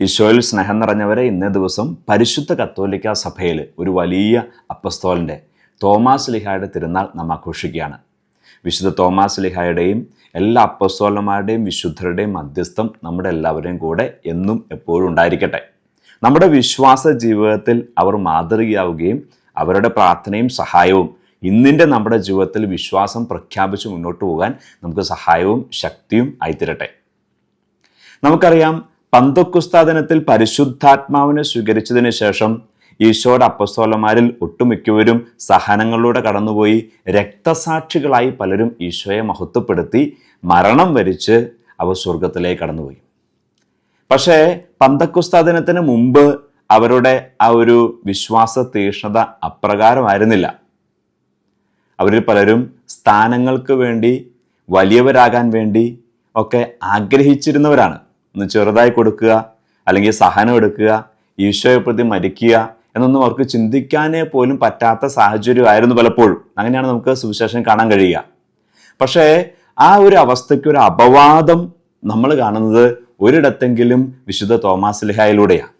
ഈശോയിൽ സ്നേഹം നിറഞ്ഞവരെ ഇന്നേ ദിവസം പരിശുദ്ധ കത്തോലിക്ക സഭയിൽ ഒരു വലിയ അപ്പസ്തോലിന്റെ തോമാസ് ലിഹായുടെ തിരുനാൾ നാം ആഘോഷിക്കുകയാണ്. വിശുദ്ധ തോമാസ് ലിഹായുടെയും എല്ലാ അപ്പസ്തോലന്മാരുടെയും വിശുദ്ധരുടെയും മധ്യസ്ഥം നമ്മുടെ എല്ലാവരെയും കൂടെ എന്നും എപ്പോഴും ഉണ്ടായിരിക്കട്ടെ. നമ്മുടെ വിശ്വാസ ജീവിതത്തിൽ അവർ മാതൃകയാവുകയും അവരുടെ പ്രാർത്ഥനയും സഹായവും ഇന്നിന്റെ നമ്മുടെ ജീവിതത്തിൽ വിശ്വാസം പ്രഖ്യാപിച്ച് മുന്നോട്ട് പോകാൻ നമുക്ക് സഹായവും ശക്തിയും ആയിത്തരട്ടെ. നമുക്കറിയാം പന്തക്കുസ്താ ദിനത്തിൽ പരിശുദ്ധാത്മാവിനെ സ്വീകരിച്ചതിന് ശേഷം ഈശോയുടെ അപ്പസ്തോലന്മാരിൽ ഒട്ടുമിക്കവരും സഹനങ്ങളിലൂടെ കടന്നുപോയി രക്തസാക്ഷികളായി പലരും ഈശോയെ മഹത്വപ്പെടുത്തി മരണം വരിച്ച് അവ സ്വർഗത്തിലേക്ക് കടന്നുപോയി. പക്ഷേ പന്തക്കുസ്താദനത്തിന് മുമ്പ് അവരുടെ ആ ഒരു വിശ്വാസ തീഷ്ണത അപ്രകാരമായിരുന്നില്ല. അവരിൽ പലരും സ്ഥാനങ്ങൾക്ക് വേണ്ടി വലിയവരാകാൻ വേണ്ടി ഒക്കെ ആഗ്രഹിച്ചിരുന്നവരാണ്. ഒന്ന് ചെറുതായി കൊടുക്കുക അല്ലെങ്കിൽ സഹനം എടുക്കുക ഈശോയെ പ്രതി മരിക്കുക എന്നൊന്നും അവർക്ക് ചിന്തിക്കാനേ പോലും പറ്റാത്ത സാഹചര്യമായിരുന്നു പലപ്പോഴും. അങ്ങനെയാണ് നമുക്ക് സുവിശേഷം കാണാൻ കഴിയുക. പക്ഷേ ആ ഒരു അവസ്ഥയ്ക്ക് ഒരു അപവാദം നമ്മൾ കാണുന്നത് ഒരിടത്തെങ്കിലും വിശുദ്ധ തോമാസ് ലിഹായിലൂടെയാണ്.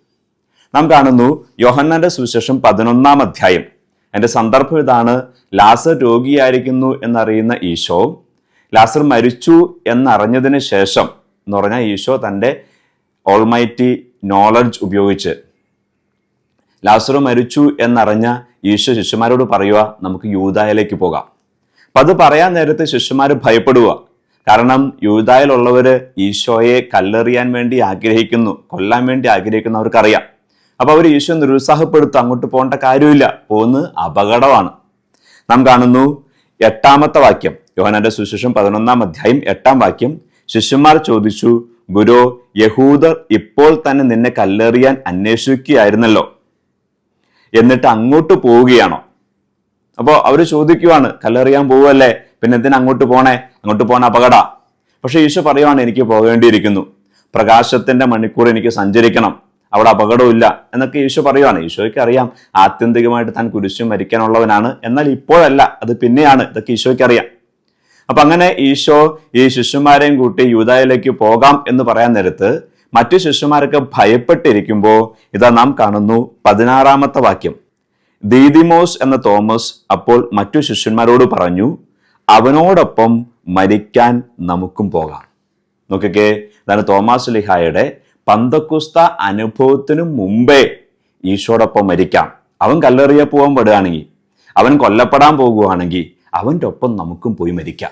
നാം കാണുന്നു യോഹന്നാന്റെ സുവിശേഷം പതിനൊന്നാം അധ്യായം. എന്റെ സന്ദർഭം ഇതാണ്. ലാസർ രോഗിയായിരിക്കുന്നു എന്നറിയുന്ന ഈശോ ലാസർ മരിച്ചു എന്നറിഞ്ഞതിന് ശേഷം എന്ന് പറഞ്ഞാൽ ഈശോ തന്റെ ഓൾമൈറ്റി നോളജ് ഉപയോഗിച്ച് ലാസറു മരിച്ചു എന്നറിഞ്ഞ ഈശോ ശിഷ്യന്മാരോട് പറയുക നമുക്ക് യൂതായിലേക്ക് പോകാം. അപ്പം അത് പറയാൻ നേരത്തെ ശിഷ്യന്മാർ ഭയപ്പെടുക കാരണം യൂതായിലുള്ളവർ ഈശോയെ കല്ലെറിയാൻ വേണ്ടി ആഗ്രഹിക്കുന്നു കൊല്ലാൻ വേണ്ടി ആഗ്രഹിക്കുന്നു അവർക്കറിയാം. അപ്പോൾ അവർ ഈശോ നിരുത്സാഹപ്പെടുത്തും അങ്ങോട്ട് പോകേണ്ട കാര്യമില്ല പോകുന്നത് അപകടമാണ്. നാം കാണുന്നു എട്ടാമത്തെ വാക്യം യോഹനാന്റെ സുശേഷം പതിനൊന്നാം അധ്യായം എട്ടാം വാക്യം ശിഷ്യന്മാർ ചോദിച്ചു ഗുരു യഹൂദർ ഇപ്പോൾ തന്നെ നിന്നെ കല്ലെറിയാൻ അന്വേഷിക്കുകയായിരുന്നല്ലോ. എന്നിട്ട് അങ്ങോട്ട് പോവുകയാണോ? അപ്പോൾ അവർ ചോദിക്കുവാണ് കല്ലെറിയാൻ പോവല്ലേ പിന്നെ എന്തിനാ അങ്ങോട്ട് പോണേ? അങ്ങോട്ട് പോണ അപകട. പക്ഷേ ഈശോ പറയുവാണ് എനിക്ക് പോകേണ്ടിയിരിക്കുന്നു. പ്രകാശത്തിന്റെ മണിക്കൂർ എനിക്ക് സഞ്ചരിക്കണം. അവിടെ അപകടമില്ല എന്നൊക്കെ ഈശോ പറയുവാണ്. ഈശോയ്ക്ക് അറിയാം ആത്യന്തികമായിട്ട് താൻ കുരിശും മരിക്കാനുള്ളവനാണ്. എന്നാൽ ഇപ്പോഴല്ല അത് പിന്നെയാണ്. ഇതൊക്കെ ഈശോയ്ക്ക് അറിയാം. അപ്പൊ അങ്ങനെ ഈശോ ഈ ശിഷ്യന്മാരെയും കൂട്ടി യൂതായിലേക്ക് പോകാം എന്ന് പറയാൻ നേരത്ത് മറ്റു ശിഷ്യന്മാരൊക്കെ ഭയപ്പെട്ടിരിക്കുമ്പോൾ ഇതാ നാം കാണുന്നു പതിനാറാമത്തെ വാക്യം. ദീദിമോസ് എന്ന തോമസ് അപ്പോൾ മറ്റു ശിഷ്യന്മാരോട് പറഞ്ഞു അവനോടൊപ്പം മരിക്കാൻ നമുക്കും പോകാം. നോക്കിക്കേ ഇതാണ് തോമാസ് ലിഹായുടെ പന്തക്കുസ്ത അനുഭവത്തിനു മുമ്പേ ഈശോടൊപ്പം മരിക്കാം. അവൻ കല്ലെറിയ പോകാൻ പെടുകയാണെങ്കിൽ അവൻ കൊല്ലപ്പെടാൻ പോകുകയാണെങ്കിൽ അവന്റെ ഒപ്പം നമുക്കും പോയി മരിക്കാം.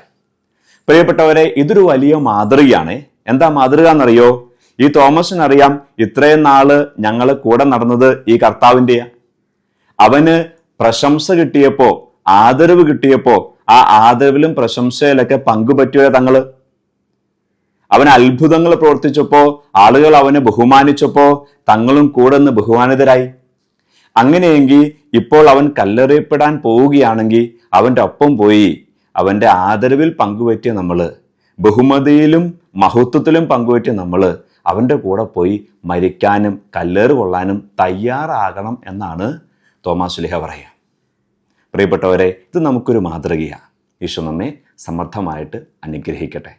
പ്രിയപ്പെട്ടവരെ ഇതൊരു വലിയ മാതൃകയാണ്. എന്താ മാതൃക എന്നറിയോ? ഈ തോമസിനറിയാം ഇത്രയും നാൾ ഞങ്ങൾ കൂടെ നടന്നത് ഈ കർത്താവിന്റെയാ അവന് പ്രശംസ കിട്ടിയപ്പോ ആദരവ് കിട്ടിയപ്പോ ആ ആദരവിലും പ്രശംസയിലൊക്കെ പങ്കുപറ്റിയ തങ്ങൾ. അവൻ അത്ഭുതങ്ങൾ പ്രവർത്തിച്ചപ്പോ ആളുകൾ അവനെ ബഹുമാനിച്ചപ്പോ തങ്ങളും കൂടെ നിന്ന് ബഹുമാനിതരായി. അങ്ങനെയെങ്കിൽ ഇപ്പോൾ അവൻ കല്ലെറിയപ്പെടാൻ പോവുകയാണെങ്കിൽ അവന്റെ ഒപ്പം പോയി അവന്റെ ആദരവിൽ പങ്കുപറ്റിയ നമ്മൾ ബഹുമതിയിലും മഹത്വത്തിലും പങ്കുപറ്റിയ നമ്മൾ അവന്റെ കൂടെ പോയി മരിക്കാനും കല്ലേറ് കൊള്ളാനും തയ്യാറാകണം എന്നാണ് തോമാസ് ലിഹ പറയുക. പ്രിയപ്പെട്ടവരെ ഇത് നമുക്കൊരു മാതൃകയാണ് ഈശോ നമ്മെ സമർത്ഥമായിട്ട് അനുഗ്രഹിക്കട്ടെ.